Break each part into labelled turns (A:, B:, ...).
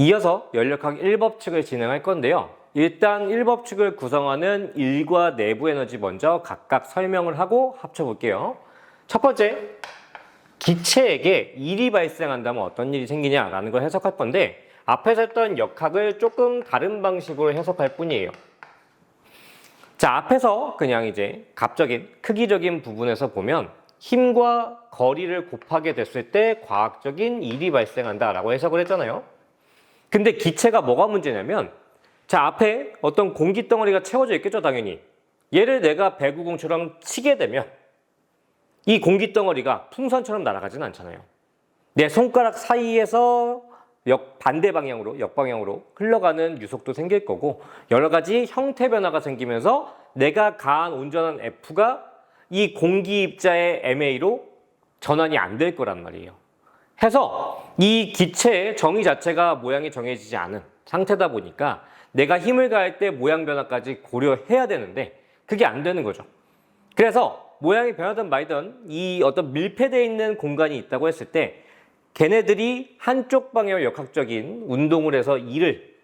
A: 이어서 연력학 1법칙을 진행할 건데요. 일단 1법칙을 구성하는 일과 내부 에너지 먼저 각각 설명을 하고 합쳐볼게요. 첫 번째, 기체에게 일이 발생한다면 어떤 일이 생기냐라는 걸 해석할 건데 앞에서 했던 역학을 조금 다른 방식으로 해석할 뿐이에요. 자, 앞에서 그냥 이제 갑적인 크기적인 부분에서 보면 힘과 거리를 곱하게 됐을 때 과학적인 일이 발생한다라고 해석을 했잖아요. 근데 기체가 뭐가 문제냐면 자, 앞에 어떤 공기 덩어리가 채워져 있겠죠, 당연히. 얘를 내가 배구 공처럼 치게 되면 이 공기 덩어리가 풍선처럼 날아가진 않잖아요. 내 손가락 사이에서 역 반대 방향으로 역방향으로 흘러가는 유속도 생길 거고 여러 가지 형태 변화가 생기면서 내가 가한 온전한 F가 이 공기 입자의 MA로 전환이 안 될 거란 말이에요. 해서 이 기체의 정의 자체가 모양이 정해지지 않은 상태다 보니까 내가 힘을 가할 때 모양 변화까지 고려해야 되는데 그게 안 되는 거죠. 그래서 모양이 변하든 말든 이 어떤 밀폐되어 있는 공간이 있다고 했을 때 걔네들이 한쪽 방향의 역학적인 운동을 해서 일을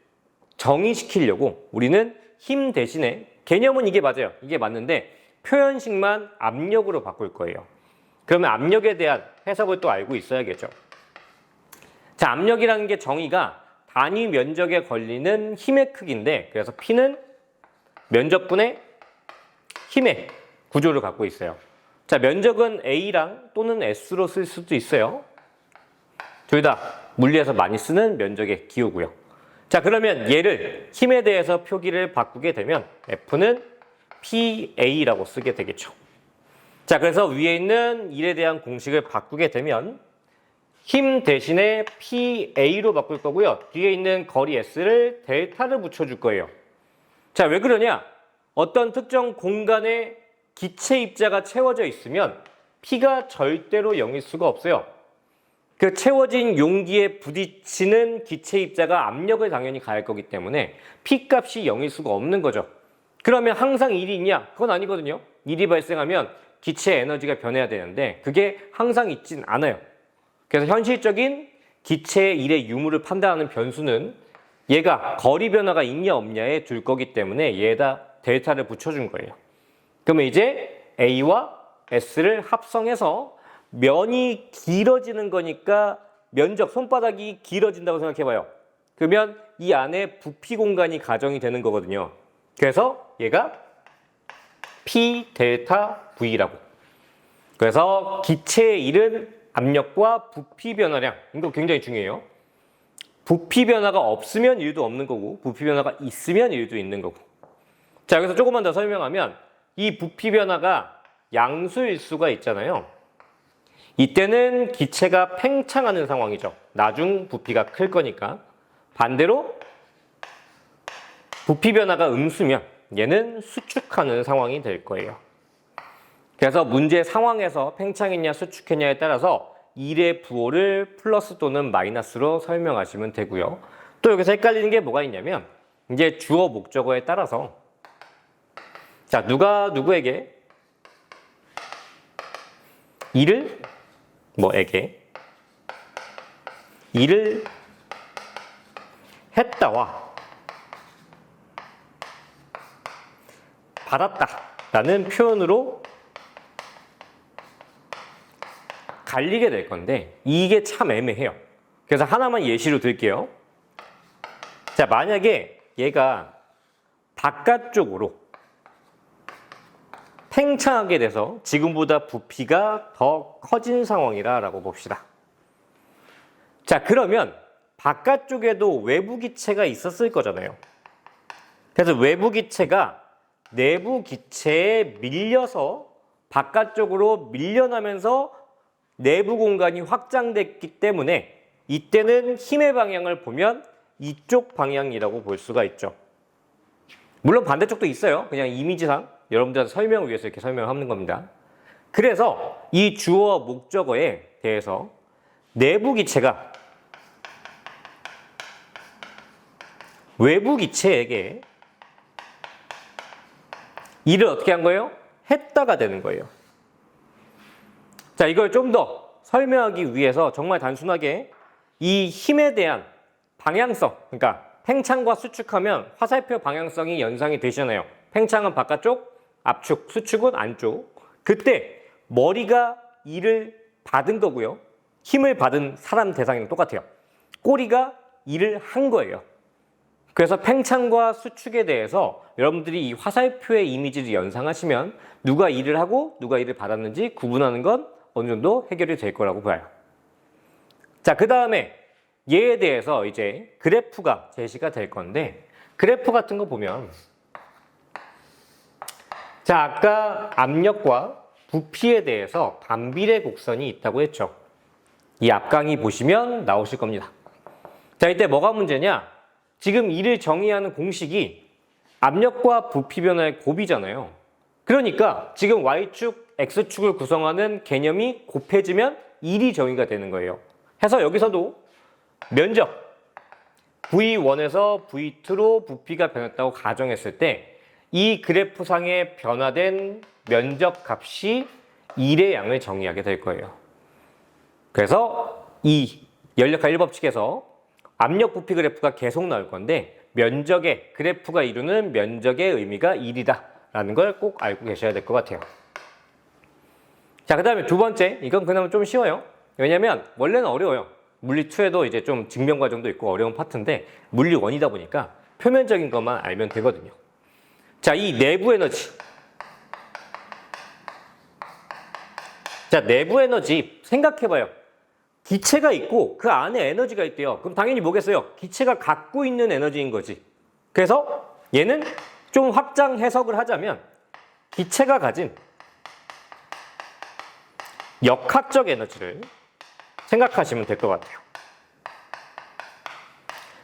A: 정의시키려고 우리는 힘 대신에 개념은 이게 맞아요. 이게 맞는데 표현식만 압력으로 바꿀 거예요. 그러면 압력에 대한 해석을 또 알고 있어야겠죠. 자, 압력이라는 게 정의가 단위 면적에 걸리는 힘의 크기인데 그래서 P는 면적분의 힘의 구조를 갖고 있어요. 자, 면적은 A랑 또는 S로 쓸 수도 있어요. 둘 다 물리에서 많이 쓰는 면적의 기호고요. 자, 그러면 얘를 힘에 대해서 표기를 바꾸게 되면 F는 PA라고 쓰게 되겠죠. 자, 그래서 위에 있는 일에 대한 공식을 바꾸게 되면 힘 대신에 PA로 바꿀 거고요. 뒤에 있는 거리 S를 델타를 붙여줄 거예요. 자, 왜 그러냐? 어떤 특정 공간에 기체 입자가 채워져 있으면 P가 절대로 0일 수가 없어요. 그 채워진 용기에 부딪히는 기체 입자가 압력을 당연히 가할 거기 때문에 P 값이 0일 수가 없는 거죠. 그러면 항상 일이 있냐? 그건 아니거든요. 일이 발생하면 기체 에너지가 변해야 되는데 그게 항상 있진 않아요. 그래서 현실적인 기체의 일의 유무를 판단하는 변수는 얘가 거리 변화가 있냐 없냐에 둘 거기 때문에 얘에다 델타를 붙여준 거예요. 그러면 이제 A와 S를 합성해서 면이 길어지는 거니까 면적, 손바닥이 길어진다고 생각해봐요. 그러면 이 안에 부피 공간이 가정이 되는 거거든요. 그래서 얘가 P 델타 V라고. 그래서 기체의 일은 압력과 부피 변화량, 이거 굉장히 중요해요. 부피 변화가 없으면 일도 없는 거고, 부피 변화가 있으면 일도 있는 거고. 자, 여기서 조금만 더 설명하면, 이 부피 변화가 양수일 수가 있잖아요. 이때는 기체가 팽창하는 상황이죠. 나중 부피가 클 거니까. 반대로 부피 변화가 음수면 얘는 수축하는 상황이 될 거예요. 그래서 문제 상황에서 팽창했냐 수축했냐에 따라서 1의 부호를 플러스 또는 마이너스로 설명하시면 되고요. 또 여기서 헷갈리는 게 뭐가 있냐면 이제 주어 목적어에 따라서 자 누가 누구에게 일을 뭐에게 일을 했다와 받았다라는 표현으로 갈리게 될 건데 이게 참 애매해요. 그래서 하나만 예시로 들게요. 자, 만약에 얘가 바깥쪽으로 팽창하게 돼서 지금보다 부피가 더 커진 상황이라고 봅시다. 자, 그러면 바깥쪽에도 외부 기체가 있었을 거잖아요. 그래서 외부 기체가 내부 기체에 밀려서 바깥쪽으로 밀려나면서 내부 공간이 확장됐기 때문에 이때는 힘의 방향을 보면 이쪽 방향이라고 볼 수가 있죠. 물론 반대쪽도 있어요. 그냥 이미지상 여러분들한테 설명을 위해서 이렇게 설명하는 겁니다. 그래서 이 주어 목적어에 대해서 내부 기체가 외부 기체에게 일을 어떻게 한 거예요? 했다가 되는 거예요. 자, 이걸 좀 더 설명하기 위해서 정말 단순하게 이 힘에 대한 방향성, 그러니까 팽창과 수축하면 화살표 방향성이 연상이 되시잖아요. 팽창은 바깥쪽, 압축, 수축은 안쪽. 그때 머리가 일을 받은 거고요. 힘을 받은 사람 대상이랑 똑같아요. 꼬리가 일을 한 거예요. 그래서 팽창과 수축에 대해서 여러분들이 이 화살표의 이미지를 연상하시면 누가 일을 하고 누가 일을 받았는지 구분하는 건 어느 정도 해결이 될 거라고 봐요. 자, 그 다음에 얘에 대해서 이제 그래프가 제시가 될 건데 그래프 같은 거 보면 자, 아까 압력과 부피에 대해서 반비례 곡선이 있다고 했죠. 이 앞강의 보시면 나오실 겁니다. 자, 이때 뭐가 문제냐? 지금 이를 정의하는 공식이 압력과 부피 변화의 곱이잖아요. 그러니까 지금 Y축, X축을 구성하는 개념이 곱해지면 1이 정의가 되는 거예요. 해서 여기서도 면적 V1에서 V2로 부피가 변했다고 가정했을 때 이 그래프상에 변화된 면적 값이 1의 양을 정의하게 될 거예요. 그래서 이 연력학 1법칙에서 압력 부피 그래프가 계속 나올 건데 면적의 그래프가 이루는 면적의 의미가 1이다 라는 걸 꼭 알고 계셔야 될 것 같아요. 자, 그 다음에 두 번째, 이건 그나마 좀 쉬워요. 왜냐면 원래는 어려워요. 물리 2에도 이제 좀 증명 과정도 있고 어려운 파트인데 물리 1이다 보니까 표면적인 것만 알면 되거든요. 자, 이 내부 에너지. 자, 내부 에너지 생각해봐요. 기체가 있고 그 안에 에너지가 있대요. 그럼 당연히 뭐겠어요? 기체가 갖고 있는 에너지인 거지. 그래서 얘는 좀 확장 해석을 하자면 기체가 가진 역학적 에너지를 생각하시면 될 것 같아요.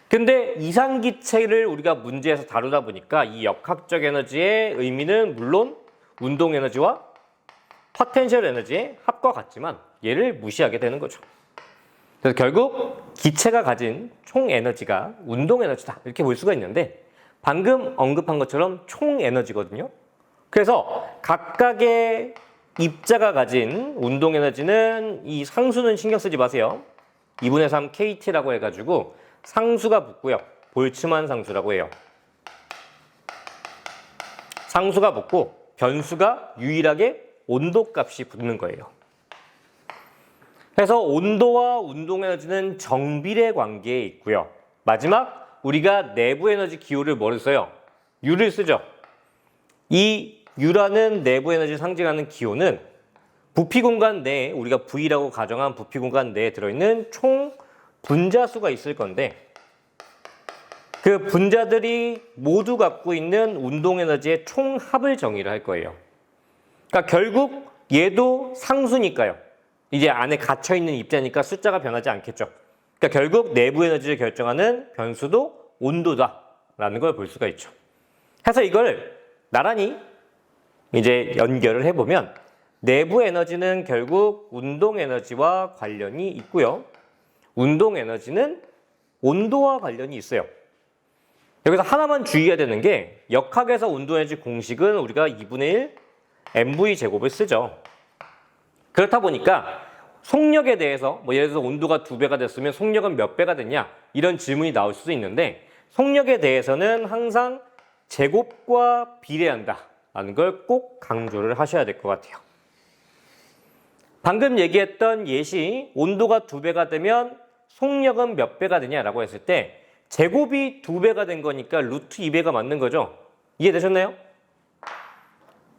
A: 근데 이상기체를 우리가 문제에서 다루다 보니까 이 역학적 에너지의 의미는 물론 운동 에너지와 포텐셜 에너지의 합과 같지만 얘를 무시하게 되는 거죠. 그래서 결국 기체가 가진 총 에너지가 운동 에너지다 이렇게 볼 수가 있는데 방금 언급한 것처럼 총 에너지거든요. 그래서 각각의 입자가 가진 운동 에너지는 이 상수는 신경 쓰지 마세요. 2분의 3 KT라고 해가지고 상수가 붙고요. 볼츠만 상수라고 해요. 상수가 붙고 변수가 유일하게 온도 값이 붙는 거예요. 그래서 온도와 운동 에너지는 정비례 관계에 있고요. 마지막 우리가 내부 에너지 기호를 뭐를 써요? U를 쓰죠. 이 U라는 내부 에너지를 상징하는 기호는 부피 공간 내에 우리가 V라고 가정한 부피 공간 내에 들어있는 총 분자수가 있을 건데 그 분자들이 모두 갖고 있는 운동 에너지의 총합을 정의를 할 거예요. 그러니까 결국 얘도 상수니까요. 이제 안에 갇혀 있는 입자니까 숫자가 변하지 않겠죠. 그러니까 결국 내부 에너지를 결정하는 변수도 온도다라는 걸 볼 수가 있죠. 해서 이걸 나란히 이제 연결을 해보면 내부 에너지는 결국 운동 에너지와 관련이 있고요. 운동 에너지는 온도와 관련이 있어요. 여기서 하나만 주의해야 되는 게 역학에서 운동 에너지 공식은 우리가 2분의 1 mv 제곱을 쓰죠. 그렇다 보니까 속력에 대해서 뭐 예를 들어서 온도가 두 배가 됐으면 속력은 몇 배가 됐냐 이런 질문이 나올 수도 있는데 속력에 대해서는 항상 제곱과 비례한다 라는 걸 꼭 강조를 하셔야 될 것 같아요. 방금 얘기했던 예시 온도가 두 배가 되면 속력은 몇 배가 되냐라고 했을 때 제곱이 두 배가 된 거니까 루트 2배가 맞는 거죠. 이해되셨나요?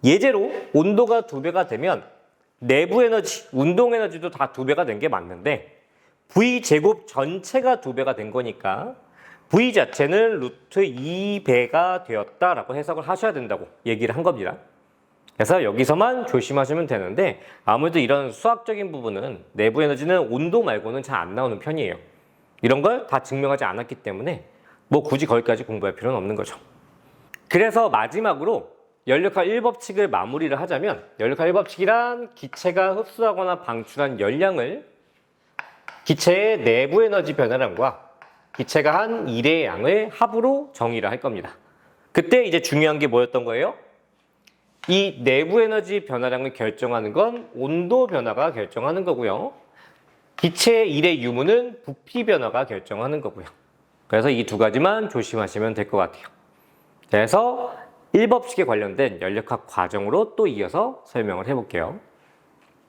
A: 예제로 온도가 두 배가 되면 내부 에너지, 운동 에너지도 다 두 배가 된 게 맞는데 V 제곱 전체가 두 배가 된 거니까 V 자체는 루트 2배가 되었다라고 해석을 하셔야 된다고 얘기를 한 겁니다. 그래서 여기서만 조심하시면 되는데 아무래도 이런 수학적인 부분은 내부 에너지는 온도 말고는 잘 안 나오는 편이에요. 이런 걸 다 증명하지 않았기 때문에 뭐 굳이 거기까지 공부할 필요는 없는 거죠. 그래서 마지막으로 연력학 1법칙을 마무리를 하자면 연력학 1법칙이란 기체가 흡수하거나 방출한 열량을 기체의 내부 에너지 변화량과 기체가 한 일의 양을 합으로 정의를 할 겁니다. 그때 이제 중요한 게 뭐였던 거예요? 이 내부 에너지 변화량을 결정하는 건 온도 변화가 결정하는 거고요. 기체의 일의 유무는 부피 변화가 결정하는 거고요. 그래서 이 두 가지만 조심하시면 될 것 같아요. 그래서 1법칙에 관련된 연력학 과정으로 또 이어서 설명을 해볼게요.